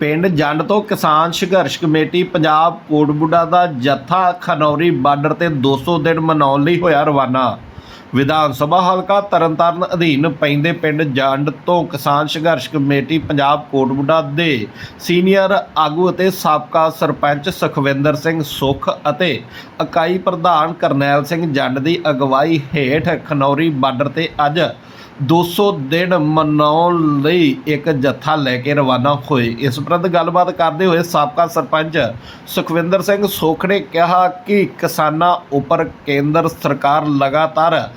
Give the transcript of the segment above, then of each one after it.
ਪਿੰਡ ਜੰਡ ਤੋਂ ਕਿਸਾਨ ਸੰਘਰਸ਼ ਕਮੇਟੀ ਪੰਜਾਬ ਕੋਟਬੁੱਡਾ ਦਾ ਜੱਥਾ ਖਨੌਰੀ ਬਾਰਡਰ ਤੇ 200 ਦਿਨ ਮਨਾਉਣ ਲਈ ਹੋਇਆ ਰਵਾਨਾ। ਵਿਧਾਨ ਸਭਾ ਹਲਕਾ ਤਰਨਤਾਰਨ ਅਧੀਨ ਪੈਂਦੇ ਪਿੰਡ ਜੰਡ ਤੋਂ ਕਿਸਾਨ ਸੰਘਰਸ਼ ਕਮੇਟੀ ਪੰਜਾਬ ਕੋਟਬੁੱਡਾ ਦੇ ਸੀਨੀਅਰ ਆਗੂ ਅਤੇ ਸਾਬਕਾ ਸਰਪੰਚ ਸੁਖਵਿੰਦਰ ਸਿੰਘ ਸੁਖ ਅਤੇ ਇਕਾਈ ਪ੍ਰਧਾਨ ਕਰਨੈਲ ਸਿੰਘ ਜੰਡ ਦੀ ਅਗਵਾਈ ਹੇਠ ਖਨੌਰੀ ਬਾਰਡਰ ਤੇ ਅੱਜ 200 ਦਿਨ ਮਨਾਉਣ ਲਈ ਇੱਕ ਜਥਾ ਲੈ ਕੇ ਰਵਾਨਾ ਹੋਏ। ਇਸ ਪ੍ਰਦ ਗੱਲਬਾਤ ਕਰਦੇ ਹੋਏ ਸਾਬਕਾ ਸਰਪੰਚ ਸੁਖਵਿੰਦਰ ਸਿੰਘ ਸੋਖ ਨੇ ਕਿਹਾ ਕਿ ਕਿਸਾਨਾਂ ਉੱਪਰ ਕੇਂਦਰ ਸਰਕਾਰ ਲਗਾਤਾਰ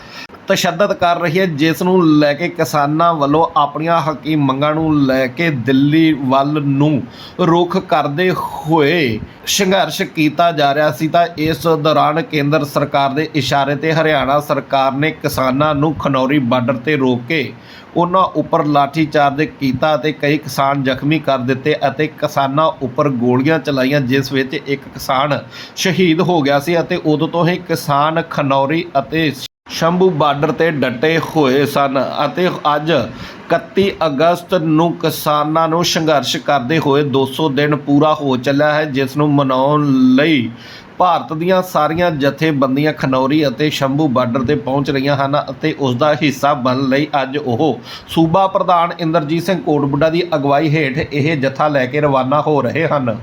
ਤਸ਼ੱਦਦ ਕਰ ਰਹੀ ਹੈ, ਜਿਸ ਨੂੰ ਲੈ ਕੇ ਕਿਸਾਨਾਂ ਵੱਲੋਂ ਆਪਣੀਆਂ ਹੱਕੀ ਮੰਗਾਂ ਨੂੰ ਲੈ ਕੇ ਦਿੱਲੀ ਵੱਲ ਨੂੰ ਰੁਖ ਕਰਦੇ ਹੋਏ ਸੰਘਰਸ਼ ਕੀਤਾ ਜਾ ਰਿਹਾ ਸੀ, ਤਾਂ ਇਸ ਦੌਰਾਨ ਕੇਂਦਰ ਸਰਕਾਰ ਦੇ ਇਸ਼ਾਰੇ ਤੇ ਹਰਿਆਣਾ ਸਰਕਾਰ ਨੇ ਕਿਸਾਨਾਂ ਨੂੰ ਖਨੌਰੀ ਬਾਰਡਰ ਤੇ ਰੋਕ ਕੇ ਉਹਨਾਂ ਉੱਪਰ ਲਾਠੀਚਾਰਜ ਕੀਤਾ ਅਤੇ ਕਈ ਕਿਸਾਨ ਜ਼ਖਮੀ ਕਰ ਦਿੱਤੇ ਅਤੇ ਕਿਸਾਨਾਂ ਉੱਪਰ ਗੋਲੀਆਂ ਚਲਾਈਆਂ, ਜਿਸ ਵਿੱਚ ਇੱਕ ਕਿਸਾਨ ਸ਼ਹੀਦ ਹੋ ਗਿਆ ਸੀ ਅਤੇ ਉਦੋਂ ਤੋਂ ਹੀ ਕਿਸਾਨ ਖਨੌਰੀ ਅਤੇ ਸ਼ੰਭੂ ਬਾਰਡਰ ਤੇ ਡਟੇ ਹੋਏ ਸਨ ਅਤੇ ਅੱਜ 31 ਅਗਸਤ ਨੂੰ ਕਿਸਾਨਾਂ ਨੂੰ ਸੰਘਰਸ਼ ਕਰਦੇ ਹੋਏ 200 ਦਿਨ ਪੂਰਾ ਹੋ ਚੱਲਿਆ ਹੈ, ਜਿਸ ਨੂੰ ਮਨਾਉਣ ਲਈ ਭਾਰਤ ਦੀਆਂ ਸਾਰੀਆਂ ਜਥੇਬੰਦੀਆਂ ਖਨੌਰੀ ਅਤੇ ਸ਼ੰਭੂ ਬਾਰਡਰ ਤੇ ਪਹੁੰਚ ਰਹੀਆਂ ਹਨ ਅਤੇ ਉਸ ਦਾ ਹਿੱਸਾ ਬਣਨ ਲਈ ਅੱਜ ਉਹ ਸੂਬਾ ਪ੍ਰਧਾਨ ਇੰਦਰਜੀਤ ਸਿੰਘ ਕੋਟਬੁੱਡਾ ਦੀ ਅਗਵਾਈ ਹੇਠ ਇਹ ਜਥਾ ਲੈ ਕੇ ਰਵਾਨਾ ਹੋ ਰਹੇ ਹਨ।